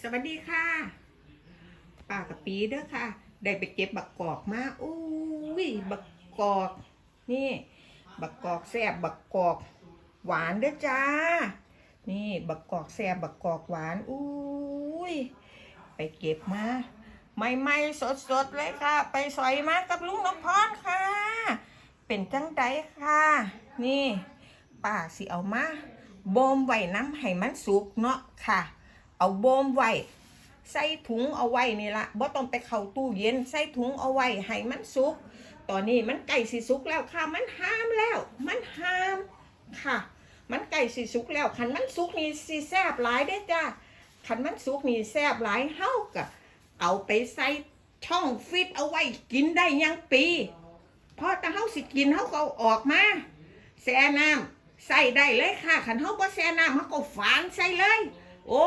สวัสดีค่ะป้ากับปีเด้อค่ะ ได้ไปเก็บบักกอกมาอุ้ยบักกอก นี่ บักกอกแซ่บบักกอก หวานเด้อจ้า นี่บักกอกแซ่บบักกอกหวานอุ้ยไปเก็บมาใหม่ๆสดๆเลยค่ะ ไปสอยมากับลุงนพพรค่ะ เป็นจังไดค่ะ นี่ป้าสิเอามาโบมไว้น้ำให้มันสุกเนาะค่ะ เอาโบมไว้ใส่ถุงเอาไว้นี่ละบ่ต้องไปเข้าตู้เย็นใส่ถุงเอาไว้ให้มันสุก ตอนนี้มันใกล้สิสุกแล้วค่ะ มันห้ามแล้ว มันห้ามค่ะ มันใกล้สิสุกแล้วคันมันสุกนี่สิแซ่บหลายเด้จ้าคันมันสุกนี่แซ่บหลายเฮาก็เอาไปใส่ช่องฟิตเอาไว้กินได้ยังปีพอแต่เฮาสิกินเฮาก็อออกมาแช่น้ำใส่ได้เลยค่ะขันเฮาบ่แช่น้ำเฮาก็ฝานใส่เลย โอ้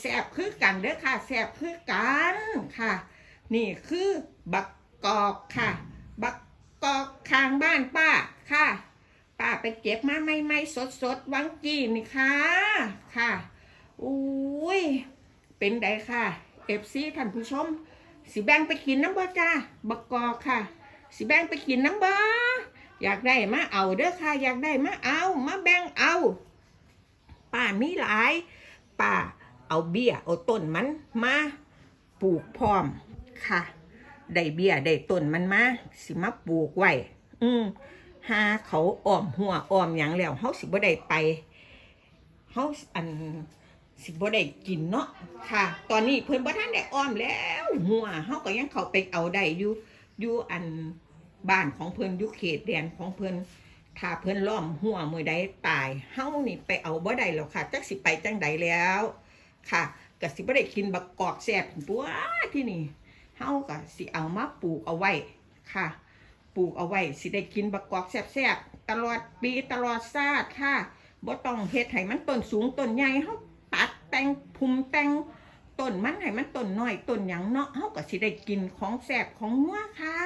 แซ่บคือกันเด้อค่ะแซ่บคือกันค่ะ นี่คือบักกอกค่ะ บักกอกข้างบ้านป้าค่ะ ป้าไปเก็บมาใหม่ๆสดๆวังกีนี่ค่ะค่ะอุ้ยเป็นไดค่ะเอฟซีท่านผู้ชมสิแบงไปกินน้ำบ่จ้าบักกอกค่ะสิแบงไปกินน้ำบ่อยากได้มาเอาเด้อค่ะ อยากได้มาเอามาแบงเอาป้ามีหลาย ป้าเอาเบี้ยเอาต้นมันมาปลูกพร้อมค่ะได้เบี้ยได้ต้นมันมาสิมาปลูกไว้อืมหาเขาอ้อมหัวอ้อมหยังแล้วเฮาสิบ่ได้ไปเฮาอันสิบ่ได้กินเนาะค่ะ ตอนนี้เพิ่นบ่ทันได้อ้อมแล้วหัวเฮาก็ยังเข้าไปเอาได้อยู่อยู่อันบ้านของเพิ่นอยู่เขตแดนของเพิ่น ถ้าเพิ่นล้อมหัวมือใดตายเฮ้านี่ไปเอาบ่ได้แล้วค่ะจักสิไปจังใดแล้ว ค่ะก็สิบ่ได้กินบักกอกแซ่บตัวที่นี่เฮ้าก็สิเอามาปลูกเอาไว้ค่ะ ปลูกเอาไว้สิได้กินบักกอกแซ่บๆตลอดปีตลอดชาติค่ะบ่ต้องเฮ็ดให้มันต้นสูงต้นใหญ่เฮาตัดแต่งภูมิแต่งต้นมันให้มันต้นน้อยต้นหยังเนาะเฮาก็สิได้กินของแซ่บของนัวค่ะ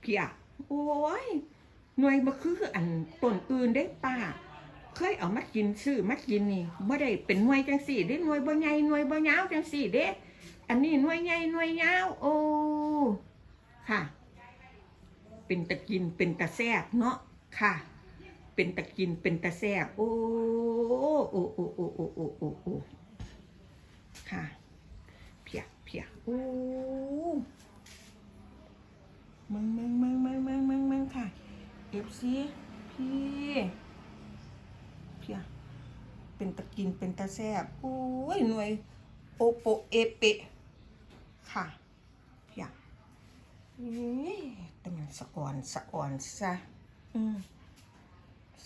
เพียโอ้ย หน่วยบ่คืออันต้นอื่นได้ป้า เคยเอามากินซื้อมากินนี่บ่ได้เป็นหน่วยจังสี่เด้หน่วยบ่ใหญ่หน่วยบ่ยาวจังสี่เด้อันนี้หน่วยใหญ่หน่วยยาวโอ้ค่ะ เป็นตะกินเป็นตะแซบเนาะค่ะ เป็นตะกินเป็นตะแซบโอ้โอ้โอ้โอ้โอ้โอ้โอ้โอ้ค่ะเพียเพียโอ้มึงมึงมึงมึงมึงมึงมึงค่ะเอฟซีพี่เพียเป็น ตะกินเป็นตะแซบโอ้ยหน่วยโอโปเอเปะค่ะเพียอุ้ยแต่มันสะอ่อนสะอ่อนซะอืม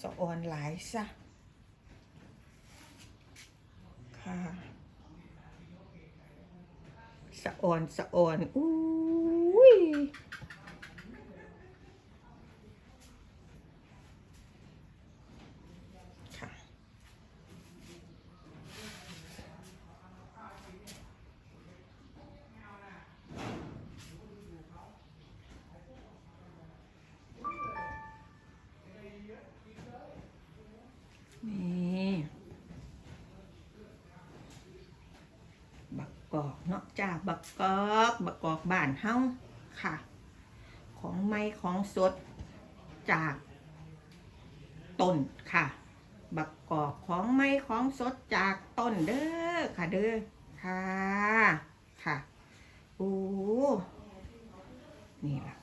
สะอ่อนหลายซะค่ะสะอ่อนสะอ่อนอุ้ย กอกเนาะจ้าบักกอกบักกอกบ้านเฮาค่ะ ของไม้ของสดจากต้นค่ะ บักกอกของไม้ของสดจากต้นเด้อค่ะเด้อค่ะค่ะโอ้นี่ล่ะ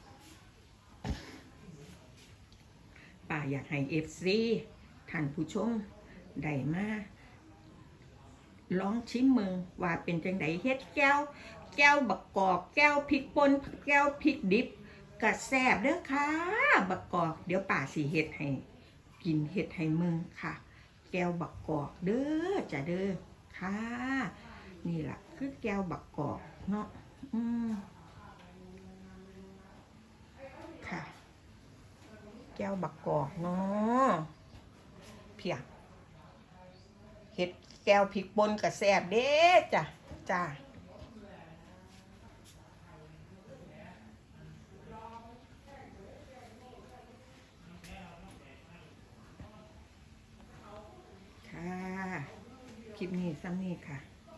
ป้าอยากให้เอฟซีท่านผู้ชมได้มา ลองชิมมึงว่าเป็นจังไดเฮ็ดแก้ว แก้วบักกอก แก้วพริกป่นแก้วพริกดิบกระแซบเด้อค่ะบักกอก เดี๋ยวป่าสิเฮ็ดให้กินเฮ็ดให้มึงค่ะ แก้วบักกอกเด้อจ้ะเด้อค่ะ นี่ล่ะคือแก้วบักกอกเนาะอืมค่ะ แก้วบักกอกเนาะเพียเห็ด แก้วพริกป่นกับแซบเด้จ้ะจ้าค่ะคลิปนี้ซ้ำนี่ค่ะ